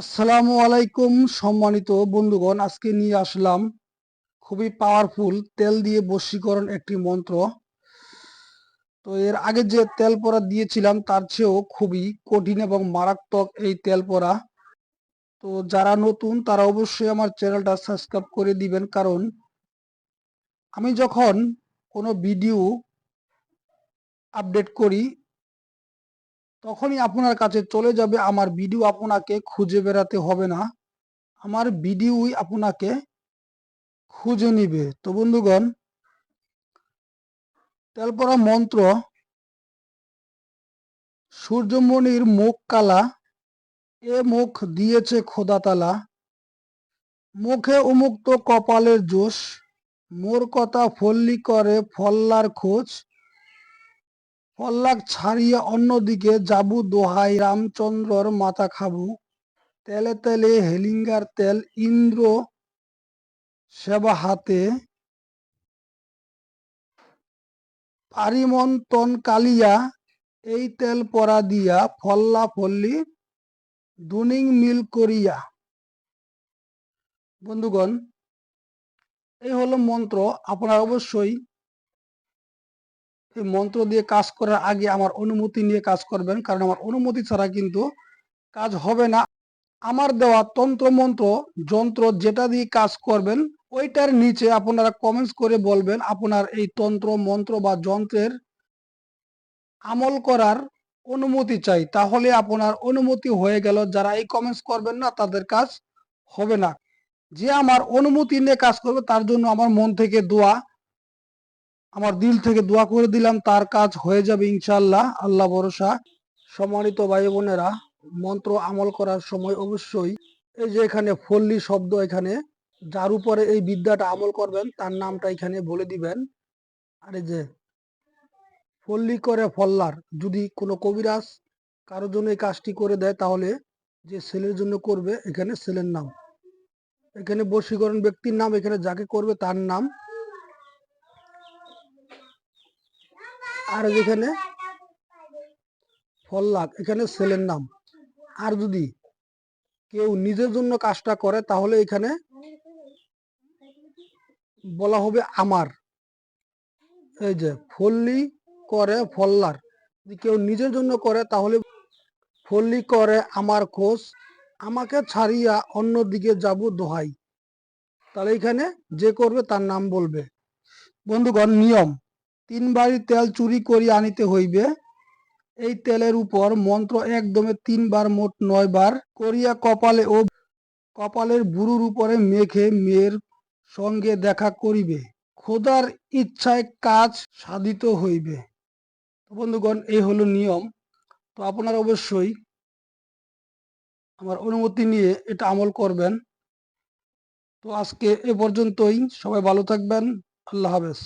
আসসালামু আলাইকুম, সম্মানিত বন্ধুগণ, আজকে নিয়ে আসলাম খুবই পাওয়ারফুল তেল দিয়ে বশীকরণ একটি মন্ত্র। তো এর আগে যে তেল পরা দিয়েছিলাম, তার চেয়েও খুবই কঠিন এবং মারাত্মক এই তেল পরা। তো যারা নতুন, তারা অবশ্যই আমার চ্যানেলটা সাবস্ক্রাইব করে দিবেন, কারণ আমি যখন কোনো ভিডিও আপডেট করি তখনই আপনার কাছে চলে যাবে আমার ভিডিও আপনাকে খুঁজে বেড়াতে হবে না। আমার ভিডিওই আপনাকে খুঁজে নিবে। তো বন্ধুগণ, তেলপরা মন্ত্র, সূর্যমণির মুখ কালা, এ মুখ দিয়েছে খোদাতালা। মুখে উমুক্ত কপালের জোশ, মোর কথা ফল্লি করে ফল্লার খোঁজ। পল্লাক ছাড়িয়া অন্যদিকে যাবু দোহাই রামচন্দ্রর মাথা খাবু। তেলে তেলে হেলিঙ্গার তেল ইন্দ্র সেবা হাতে পারিমন্তন কালিয়া এই তেল পরা দিয়া ফল্লা ফল্লি দুনিং মিল করিয়া। বন্ধুগণ, এই হলো মন্ত্র। আপনারা অবশ্যই এই মন্ত্র দিয়ে কাজ করার আগে আমার অনুমতি নিয়ে কাজ করবেন, কারণ আমার অনুমতি ছাড়া কিন্তু কাজ হবে না। আমার দেওয়া তন্ত্র মন্ত্র, যন্ত্র যেটা দিয়ে কাজ করবেন, ওইটার নিচে আপনারা কমেন্টস করে বলবেন আপনার এই তন্ত্র, মন্ত্র বা যন্ত্রের আমল করার অনুমতি চাই। তাহলে আপনার অনুমতি হয়ে গেল, যারা এই কমেন্টস করবেন না, তাদের কাজ হবে না। যে আমার অনুমতি নিয়ে কাজ করবে, তার জন্য আমার মন থেকে দোয়া আমার দিল থেকে দোয়া করে দিলাম, তার কাজ হয়ে যাবে ইনশাল্লাহ আল্লাহ ভরসা। সম্মানিত ভাই বোনেরা, মন্ত্র আমল করার সময় অবশ্যই এই যে এখানে ফল্লি শব্দ এখানে, যার উপরে এই বিদ্যাটা আমল করবেন, তার নামটা এখানে বলে দিবেন। আর যে ফল্লি করে ফল্লার, যদি কোনো কবিরাজ কারোর জন্য এই কাজটি করে দেয়, তাহলে যে ছেলের জন্য করবে, এখানে ছেলের নাম। এখানে বশীকরণ ব্যক্তির নাম এখানে যাকে করবে, তার নাম আর যেখানে ফল্লাক, এখানে ছেলের নাম। আর যদি কেউ নিজের জন্য কাজটা করে, তাহলে এখানে বলা হবে আমার। এই যে, ফল্লি করে ফল্লার। যদি কেউ নিজের জন্য করে, তাহলে ফল্লি করে আমার খোঁজ। আমাকে ছাড়িয়া অন্য দিকে যাব দোহাই। তাহলে এখানে যে করবে, তার নাম বলবে। বন্ধুগণ, নিয়ম। তিনবারই তেল চুরি করিয়া আনিতে হইবে। এই তেলের উপর মন্ত্র একদমে তিনবার মোট নয় বার করিয়া কপালে ও কপালের বুরুর উপরে মেঘে মেয়ের সঙ্গে দেখা করিবে। খোদার ইচ্ছায় কাজ সাধিত হইবে। বন্ধুগণ, এই হলো নিয়ম। তো আপনারা অবশ্যই আমার অনুমতি নিয়ে এটা আমল করবেন। তো আজকে এ পর্যন্তই। সবাই ভালো থাকবেন। আল্লাহ হাফেজ।